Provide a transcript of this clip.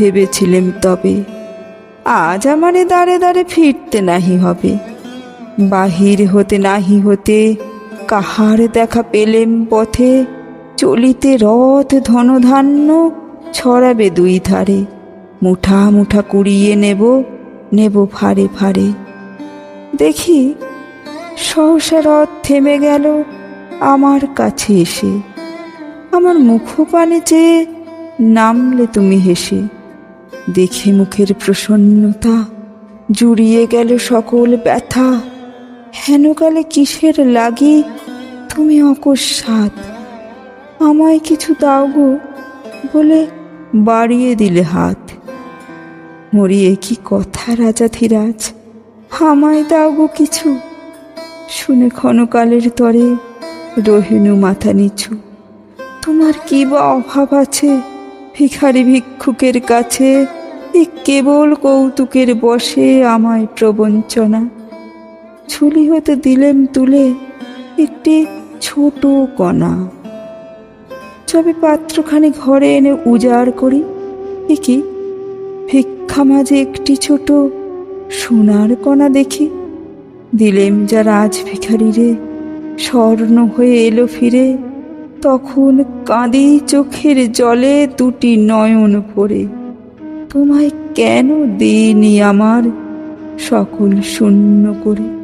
ভেবেছিলেম তবে আজ আমারে দাঁড়ে দাঁড়ে ফিরতে নাহি হবে। বাহির হতে নাহি হতে কাহার দেখা পেলেম পথে, চলিতে রথ ধনধান্য ছড়াবে দুই ধারে, মুঠা মুঠা কুড়িয়ে নেব নেব ফারে ফারে দেখি, সহসা রথ থেমে গেল আমার কাছে এসে। আমার মুখপানে চেয়ে নামলে তুমি হেসে। দেখে মুখের প্রসন্নতা জুড়িয়ে গেল সকল ব্যথা। হেনকালে কিসের লাগি? তুমি অকস্মাৎ। আমায় কিছু দাও গো, বলে বাড়িয়ে দিলে হাত। মরিয়ে কি কথা রাজা ধীরাজ? আমায় দাও গো কিছু। শুনে ক্ষণকালের তরে রহিনু মাথা নিচু। তোমার কি বা অভাব আছে? ভিখারি ভিক্ষুকের কাছে এ কেবল কৌতুকের বসে আমায় প্রবঞ্চনা। ছুলি হতে দিলেম তুলে একটি ছোট কণা। তবে পাত্রখানি ঘরে এনে উজাড় করি। এ কি? ভিক্ষা মাঝে একটি ছোট সোনার কণা দেখি। দিলেম যা রাজ ভিখারি রে স্বর্ণ হয়ে এলো ফিরে। তখন কাঁদি চোখের জলে দুটি নয়ন পড়ে তোমায় কেন দিইনি আমার সকল শূন্য করে?